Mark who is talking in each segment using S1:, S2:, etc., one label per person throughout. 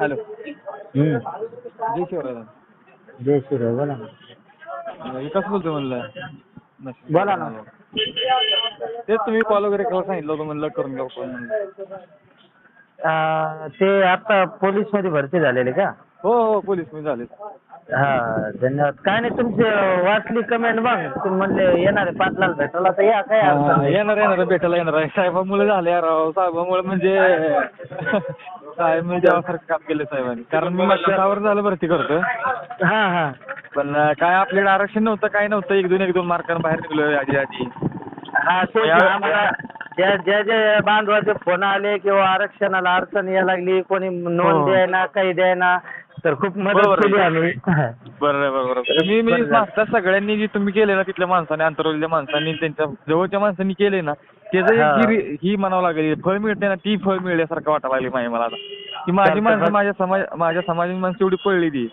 S1: Hello. जय शिवराय.
S2: जय श्रीराम बोला ना.
S1: विकास बोलतोय म्हणलं?
S2: बोला ना.
S1: तेच तुम्ही कॉल वगैरे करायला सांगितलं होतं म्हणलं करून घ्या call म्हणलं
S2: अं, ते आता पोलीसमध्ये भरती झालेले का?
S1: हो हो पोलीस मी झाले
S2: हा धन्यवाद. काय नाही तुमची अं, वाचली कमेंट बघ. तुम्ही म्हणले येणार आहे पाटलाला भेटायला तर या काय अडचण
S1: हा,
S2: नाही.
S1: येणार येणार भेटायला येणार. आहे साहेबामुळे झाले यार राव साहेबामुळे म्हणजे साहेब म्हणजे देवासारखं काम केलं साहेबांनी कारण मी वर्ष झालं भरती करतो
S2: हा हा
S1: पण काय आपल्याकडे आरक्षण नव्हतं काय नव्हतं एक दोन एक दोन मार्कांना बाहेर निघलो आधी आधी
S2: हा आम्हाला ज्या ज्या ज्या बांधवाचे फोन आले किंवा आरक्षणाला अडचण यायला लागली कोणी नोंद
S1: हो.
S2: द्यायना काही द्यायना तर खूप मदत
S1: बरोबर आहे.
S2: केली आम्ही
S1: बरोबर आहे. मी मी. मागच्या सगळ्यांनी जे तुम्ही केले ना तिथल्या माणसाने अंतरवलेल्या माणसांनी त्यांच्या जवळच्या माणसांनी केले ना त्याचं
S2: हा.
S1: एक ही रि- ही म्हणावं लागेल फळ मिळते ना ती फळ मिळल्यासारखं वाटायला लागली माहिती मला आता की माझी माणसं. माझ्या समाज माझ्या समाजाची माणसं एवढी पळली ती.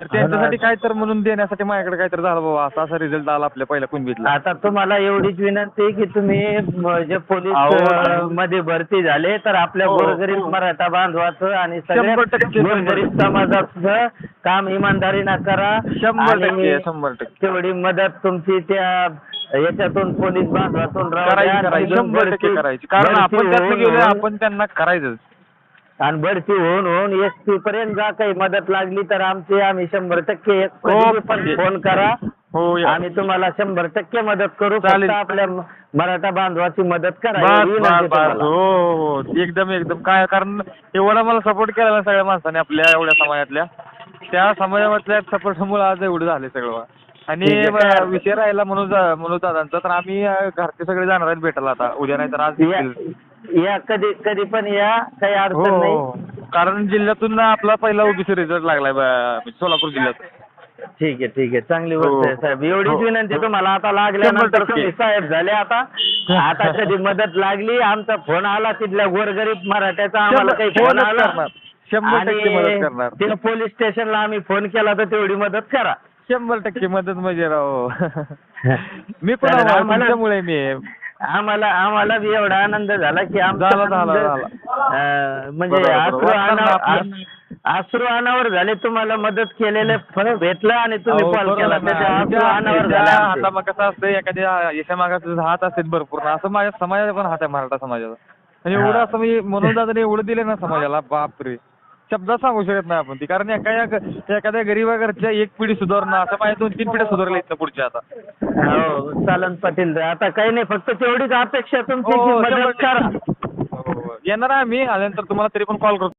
S1: तर त्यांच्यासाठी काय तर म्हणून देण्यासाठी माझ्याकडे काय तर झालं बाबा असा असा रिझल्ट आला आपल्या पहिल्या कुणबीतला.
S2: आता तुम्हाला एवढीच विनंती आहे की तुम्ही म, जे पोलीसमध्ये भरती झाले तर आपल्या
S1: हो.
S2: गोरगरीब मराठा बांधवाचं आणि सगळ्या
S1: शंभर टक्के, शंभर
S2: गोरगरीब समाजाचं काम इमानदारीनं करा
S1: शंभर
S2: आणि
S1: टक्के शंभर टक्के.
S2: तेवढी मदत तुमची त्या याच्यातून पोलीस बांधवातून राहू द्या.
S1: करायची करायची.
S2: तिथून
S1: शंभर टक्के करायची. कारण
S2: भरती
S1: आपण त्यातनं
S2: होऊन- होऊन-
S1: आपण त्यांना करायचंच.
S2: आणि भरती होऊन होऊन एस पी पर्यंत जा काही मदत लागली तर आमची आम्ही शंभर टक्के एक
S1: हो,
S2: कधी पण
S1: म्हणजे-
S2: फोन करा
S1: हो या.
S2: आम्ही तुम्हाला शंभर टक्के मदत करू
S1: चालेल.
S2: फक्त आपल्या म- मराठा बांधवाची मदत करा
S1: बस
S2: एवढी
S1: बस
S2: विनंती
S1: बस
S2: तुम्हाला.
S1: हो हो हो. एकदम एकदम काय कारण एवढा मला सपोर्ट केला ना सगळ्या माणसाने आपल्या एवढ्या समाजातल्या त्या समाजामधल्या सपोर्टमुळे आज एवढं झाले सगळं. आणि
S2: ठीक आहे.
S1: ब- विषय राहिला मनोज मनोज दादांचा तर आम्ही अं, घरचे सगळे जाणार आहेत भेटायला आता उद्या नाही तर आज
S2: या. या कधी कधी पण या काही
S1: हो
S2: अडचण
S1: हो.
S2: नाही
S1: कारण जिल्ह्यातून आपला पहिला ओबीसी रिझल्ट लागलाय ब- सोलापूर जिल्ह्यात
S2: ठीक आहे ठीक आहे चांगली
S1: हो.
S2: गोष्ट आहे साहेब एवढीच
S1: हो.
S2: विनंती तुम्हाला आता
S1: शंभर
S2: लागल्यानंतर
S1: टक्के.
S2: तुम्ही साहेब झाले आता आता कधी मदत लागली आमचा फोन आला तिथल्या गोरगरीब मराठ्याचा आम्हाला काही फोन आला
S1: करणार. शंभर टक्के मदत करणार.
S2: आणि त्या पोलीस स्टेशनला आम्ही फोन केला तर तेवढी मदत करा
S1: शंभर टक्के मदत म्हणजे राव मी पण आहो,
S2: आम्हाला-
S1: तुमच्यामुळे मी आहे.
S2: आम्हाला आम्हाला बी एवढा आनंद झाला की आमचा
S1: झाला, झाला,
S2: आनंद,
S1: झाला.
S2: अं, म्हणजे
S1: बरोबर,
S2: अश्रू
S1: बरोबर.
S2: अनावर अश्रू अनावर झाले तुम्हाला मदत केलेले फळ भेटलं आणि तुम्ही
S1: अहो,
S2: कॉल
S1: बरोबर
S2: केला
S1: ना.
S2: अश्रू
S1: त्या-
S2: अनावर झाले आमचे.
S1: कसं असतं एखाद्या यशामागाचा हात असतात भरपूर ना असं माझ्या समाजाचा पण हात आहे मराठा समाजाचा आणि एवढं. असं म्हणजे म्हणून दादाने एवढं दिले ना समाजाला बापरे शब्दात सांगू शकत नाही आपण ती. कारण एका या- एखाद्या गरीबा घरच्या एक पिढी सुधारणं असं माझ्या दोन तीन पिढ्या सुधारल्या इथं पुढच्या आता.
S2: हो चालन पाटील आता काही नाही फक्त तेवढीच अपेक्षा तुमची
S1: हो, हो, हो. येणार आहे आम्ही आल्यानंतर तुम्हाला तरी पण कॉल करतो.